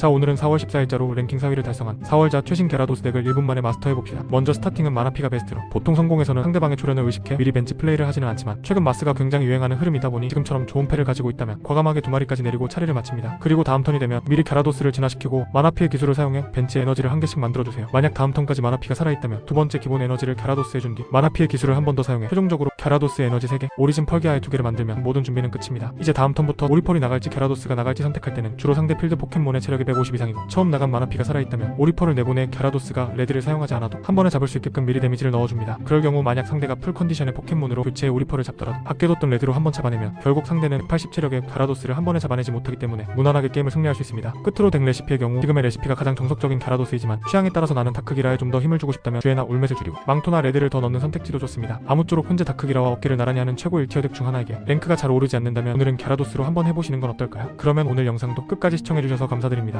자 오늘은 4월 14일자로 랭킹 4위를 달성한 4월자 최신 게라도스 덱을 1분 만에 마스터해봅시다. 먼저 스타팅은 마나피가 베스트로 보통 성공에서는 상대방의 초련을 의식해 미리 벤치 플레이를 하지는 않지만 최근 마스가 굉장히 유행하는 흐름이다 보니 지금처럼 좋은 패를 가지고 있다면 과감하게 두 마리까지 내리고 차례를 마칩니다. 그리고 다음 턴이 되면 미리 게라도스를 진화시키고 마나피의 기술을 사용해 벤치 에너지를 한 개씩 만들어주세요. 만약 다음 턴까지 마나피가 살아있다면 두 번째 기본 에너지를 게라도스에 준뒤 마나피의 기술을 한 번 더 사용해 최종적으로 게라도스 에너지 3개, 오리진 펄기아의 2개를 만들면 모든 준비는 끝입니다. 이제 다음 턴부터 오리펄이 나갈지 게라도스가 나갈지 선택할 때는 주로 상대 필드 포켓몬의 체력이 150 이상이고 처음 나간 마나피가 살아있다면 오리펄을 내보내 게라도스가 레드를 사용하지 않아도 한 번에 잡을 수 있게끔 미리 데미지를 넣어줍니다. 그럴 경우 만약 상대가 풀 컨디션의 포켓몬으로 교체의 오리펄을 잡더라도 밖에 뒀던 레드로 한 번 잡아내면 결국 상대는 80 체력의 게라도스를 한 번에 잡아내지 못하기 때문에 무난하게 게임을 승리할 수 있습니다. 끝으로 덱 레시피의 경우 지금의 레시피가 가장 정석적인 게라도스이지만 취향에 따라서 나는 다크기라에 좀 더 힘을 주고 싶다면 쥐에나 울멧을 줄이고 망토나 레드를 더 넣는 선택지도 좋습니다. 아무쪼록 현재 다크기 라와 어깨를 나란히 하는 최고 1티어 덱 중 하나이기에 랭크가 잘 오르지 않는다면 오늘은 게라도스로 한번 해보시는 건 어떨까요? 그러면 오늘 영상도 끝까지 시청해주셔서 감사드립니다.